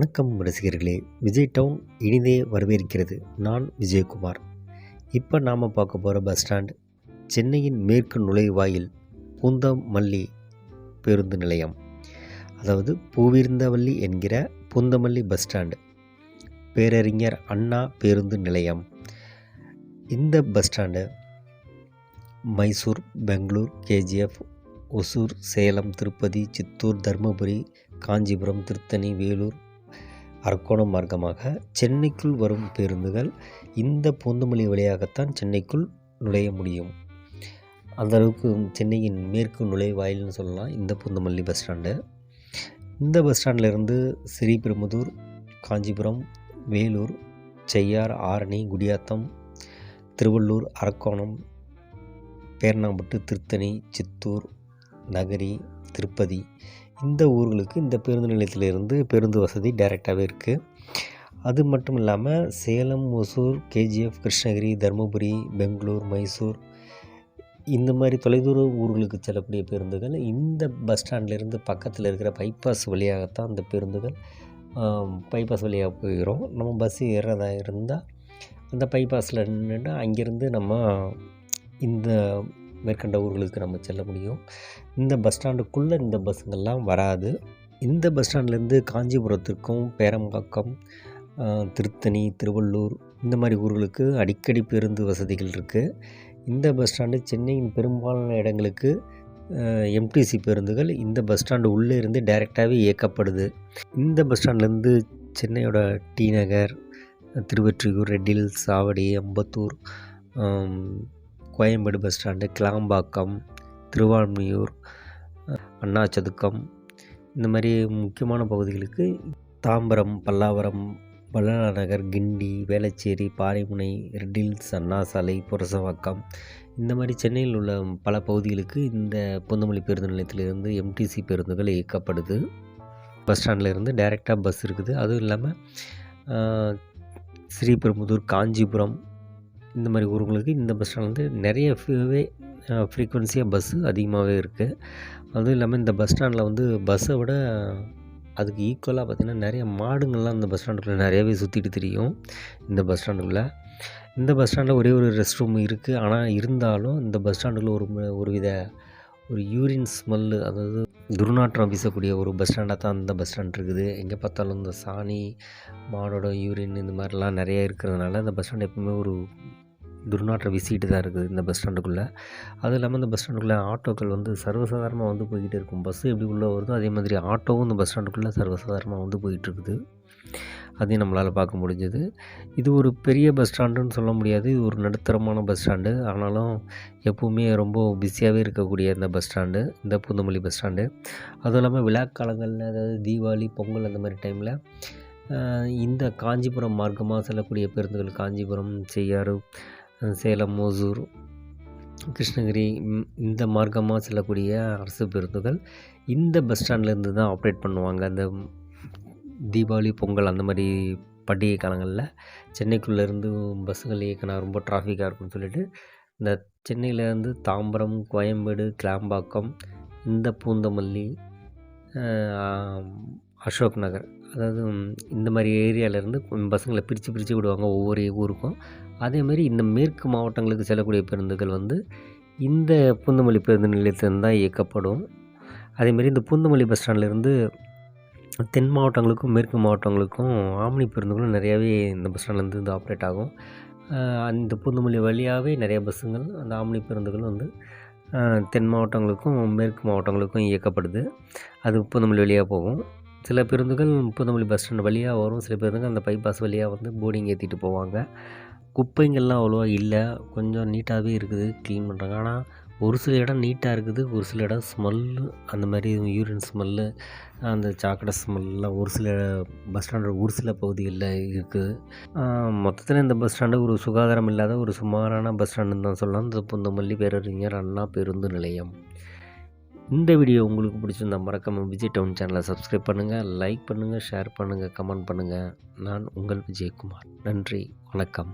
வணக்கம் ரசிகர்களே. விஜய் டவுன் இனிதே வரவேற்கிறது நான் விஜயகுமார். இப்போ நாம் பார்க்க போகிற பஸ் ஸ்டாண்ட் சென்னையின் மேற்கு நுழைவாயில் பூந்தமல்லி பேருந்து நிலையம். அதாவது பூவிருந்தவல்லி என்கிற பூந்தமல்லி பஸ் ஸ்டாண்டு பேரறிஞர் அண்ணா பேருந்து நிலையம். இந்த bus stand Mysore Bangalore KGF Hosur Salem Tirupati Chittoor Dharmapuri Kanchipuram Tiruttani Vellore Arakkonam மார்க்கமாக சென்னைக்குள் வரும் பேருந்துகள் இந்த பூந்தமல்லி வழியாகத்தான் சென்னைக்குள் நுழைய முடியும். அந்த அளவுக்கு சென்னையின் மேற்கு நுழைவாயில்னு சொல்லலாம். இந்த பூந்தமல்லி பஸ் ஸ்டாண்டு இந்த பஸ் ஸ்டாண்டிலிருந்து ஸ்ரீபெரும்புதூர் காஞ்சிபுரம் வேலூர் செய்யார் ஆரணி குடியாத்தம் திருவள்ளூர் அரக்கோணம் பேர்ணாம்பட்டு திருத்தணி சித்தூர் நகரி திருப்பதி இந்த ஊர்களுக்கு இந்த பேருந்து நிலையத்திலிருந்து பேருந்து வசதி டைரெக்டாகவே இருக்குது அது மட்டும் இல்லாமல் சேலம் ஒசூர் கேஜிஎஃப் கிருஷ்ணகிரி தருமபுரி பெங்களூர் மைசூர் இந்த மாதிரி தொலைதூர ஊர்களுக்கு செல்லக்கூடிய பேருந்துகள் இந்த பஸ் ஸ்டாண்ட்லேருந்து பக்கத்தில் இருக்கிற பைபாஸ் வழியாகத்தான் அந்த பேருந்துகள் பைபாஸ் வழியாக போயிடும் நம்ம பஸ்ஸு ஏறதா இருந்தால் அந்த பைபாஸில் நின்றுட்டு அங்கேருந்து நம்ம இந்த மேற்கண்ட ஊர்களுக்கு நம்ம செல்ல முடியும். இந்த பஸ் ஸ்டாண்டுக்குள்ளே இந்த பஸ்ஸுங்கள்லாம் வராது. இந்த பஸ் ஸ்டாண்ட்லேருந்து காஞ்சிபுரத்திற்கும் பேரம்பாக்கம் திருத்தணி திருவள்ளூர் இந்த மாதிரி ஊர்களுக்கு அடிக்கடி பேருந்து வசதிகள் இருக்குது இந்த பஸ் ஸ்டாண்டு சென்னையின் பெரும்பாலான இடங்களுக்கு எம்டிசி பேருந்துகள் இந்த பஸ் ஸ்டாண்டு உள்ளே இருந்து டைரெக்டாகவே இயக்கப்படுது. இந்த பஸ் ஸ்டாண்ட்லேருந்து சென்னையோட டி நகர் திருவெற்றியூர் ரெட்டில் சாவடி அம்பத்தூர் கோயம்பேடு பஸ் ஸ்டாண்டு கிளாம்பாக்கம் திருவான்மியூர் அண்ணாச்சதுக்கம். இந்த மாதிரி முக்கியமான பகுதிகளுக்கு தாம்பரம் பல்லாவரம் பல்லா நகர் கிண்டி வேளச்சேரி பாறைமுனை ரெட்டில்ஸ் அண்ணாசாலை புரசவாக்கம். இந்த மாதிரி சென்னையில் உள்ள பல பகுதிகளுக்கு இந்த பொந்தமல்லி பேருந்து நிலையத்திலிருந்து எம்டிசி பேருந்துகள் இயக்கப்படுது. பஸ் ஸ்டாண்ட்லேருந்து டைரெக்டாக பஸ் இருக்குது. அதுவும் இல்லாமல் ஸ்ரீபெரும்புதூர் காஞ்சிபுரம் இந்த மாதிரி ஊருங்களுக்கு இந்த பஸ் ஸ்டாண்ட் வந்து நிறையவே ஃப்ரீக்குவென்சியாக பஸ்ஸு அதிகமாகவே இருக்குது அதுவும் இல்லாமல் இந்த பஸ் ஸ்டாண்டில் வந்து பஸ்ஸை விட அதுக்கு ஈக்குவலாக பார்த்திங்கன்னா நிறைய மாடுங்கள்லாம் இந்த பஸ் ஸ்டாண்டுக்குள்ளே நிறையவே சுற்றிட்டு தெரியும். இந்த பஸ் ஸ்டாண்டுக்குள்ளே இந்த பஸ் ஸ்டாண்டில் ஒரே ஒரு ரெஸ்ட் ரூம் இருக்குது ஆனால் இருந்தாலும் இந்த பஸ் ஸ்டாண்டுக்குள்ளே ஒரு ஒரு வித ஒரு யூரின் ஸ்மெல்லு அதாவது துர்நாற்றம் வீசக்கூடிய ஒரு பஸ் ஸ்டாண்டாக தான் இந்த பஸ் ஸ்டாண்ட் இருக்குது. எங்கே பார்த்தாலும் இந்த சாணி மாடோட யூரின் இந்த மாதிரிலாம் நிறைய இருக்கிறதுனால அந்த பஸ் ஸ்டாண்ட் எப்பவுமே ஒரு துர்நாற்றம் வீசிக்கிட்டு தான் இருக்குது இந்த பஸ் ஸ்டாண்டுக்குள்ளே அதுவும் இல்லாமல் இந்த பஸ் ஸ்டாண்டுக்குள்ளே ஆட்டோக்கள் வந்து சர்வசாதாரணமாக வந்து போய்கிட்டே இருக்கும். பஸ்ஸு எப்படி உள்ளே வருதோ அதே மாதிரி ஆட்டோவும் இந்த பஸ் ஸ்டாண்டுக்குள்ளே சர்வசாதாரணமாக வந்து போயிட்டுருக்குது அதையும் நம்மளால் பார்க்க முடிஞ்சது. இது ஒரு பெரிய பஸ் ஸ்டாண்டுன்னு சொல்ல முடியாது. இது ஒரு நடுத்தரமான பஸ் ஸ்டாண்டு ஆனாலும் எப்போவுமே ரொம்ப பிஸியாகவே இருக்கக்கூடிய இந்த பஸ் ஸ்டாண்டு இந்த பூந்தமல்லி பஸ் ஸ்டாண்டு அதுவும் இல்லாமல் விழா காலங்களில் அதாவது தீபாவளி பொங்கல் அந்த மாதிரி டைமில் இந்த காஞ்சிபுரம் மார்க்கமாக செல்லக்கூடிய பேருந்துகள் காஞ்சிபுரம் செய்யாறு சேலம் ஓசூர் கிருஷ்ணகிரி இந்த மார்க்கமாக செல்லக்கூடிய அரசு பேருந்துகள் இந்த பஸ் ஸ்டாண்ட்லேருந்து தான் ஆப்ரேட் பண்ணுவாங்க. அந்த தீபாவளி பொங்கல் அந்த மாதிரி பண்டிகை காலங்களில் சென்னைக்குள்ளேருந்து பஸ்ஸுகள் இயக்கினா ரொம்ப டிராஃபிக்காக இருக்கும்னு சொல்லிட்டு இந்த சென்னையிலேருந்து தாம்பரம் கோயம்பேடு கிளாம்பாக்கம் இந்த பூந்தமல்லி அசோக் நகர் அதாவது இந்த மாதிரி ஏரியாவிலேருந்து பஸ்ஸுங்களை பிரித்து பிரித்து விடுவாங்க ஒவ்வொரு ஊருக்கும். அதேமாதிரி இந்த மேற்கு மாவட்டங்களுக்கு செல்லக்கூடிய பேருந்துகள் வந்து இந்த பூந்தமல்லி பேருந்து நிலையத்திலிருந்து தான் இயக்கப்படும். அதேமாரி இந்த பூந்தமல்லி பஸ் ஸ்டாண்ட்லேருந்து தென் மாவட்டங்களுக்கும் மேற்கு மாவட்டங்களுக்கும் ஆம்னி பேருந்துகளும் நிறையாவே இந்த பஸ் ஸ்டாண்ட்லேருந்து வந்து ஆப்ரேட் ஆகும். அந்த பூந்தமல்லி வழியாகவே நிறைய பஸ்ஸுங்கள் அந்த ஆம்னி பேருந்துகள் வந்து தென் மாவட்டங்களுக்கும் மேற்கு மாவட்டங்களுக்கும் இயக்கப்படுது. அது பூந்தமல்லி வழியாக போகும். சில பேருந்துகள் பூந்தமல்லி பஸ் ஸ்டாண்ட் வழியாக வரும். சில பேருந்துகள் அந்த பைபாஸ் வழியாக வந்து போர்டிங் ஏற்றிட்டு போவாங்க. குப்பைங்கள்லாம் அவ்வளோவா இல்லை. கொஞ்சம் நீட்டாகவே இருக்குது. க்ளீன் பண்ணுறாங்க ஆனால் ஒரு சில இடம் நீட்டாக இருக்குது ஒரு சில இடம் ஸ்மெல்லு அந்த மாதிரி யூரின் ஸ்மெல்லு அந்த சாக்கடை ஸ்மெல்லாம் ஒரு சில பஸ் ஸ்டாண்டு ஒரு சில பகுதிகளில் இருக்குது. மொத்தத்தில் இந்த பஸ் ஸ்டாண்டு ஒரு சுகாதாரம் இல்லாத ஒரு சுமாரான பஸ் ஸ்டாண்டுன்னு தான் சொல்லலாம். இந்த புந்தமல்லி பேரறிஞர் அண்ணா பேருந்து நிலையம். இந்த வீடியோ உங்களுக்கு பிடிச்சிருந்தா மறக்காமல் விஜய் டவுன் சேனலை சப்ஸ்கிரைப் பண்ணுங்கள் லைக் பண்ணுங்கள் ஷேர் பண்ணுங்கள் கமெண்ட் பண்ணுங்கள் நான் உங்கள் விஜயகுமார். நன்றி வணக்கம்.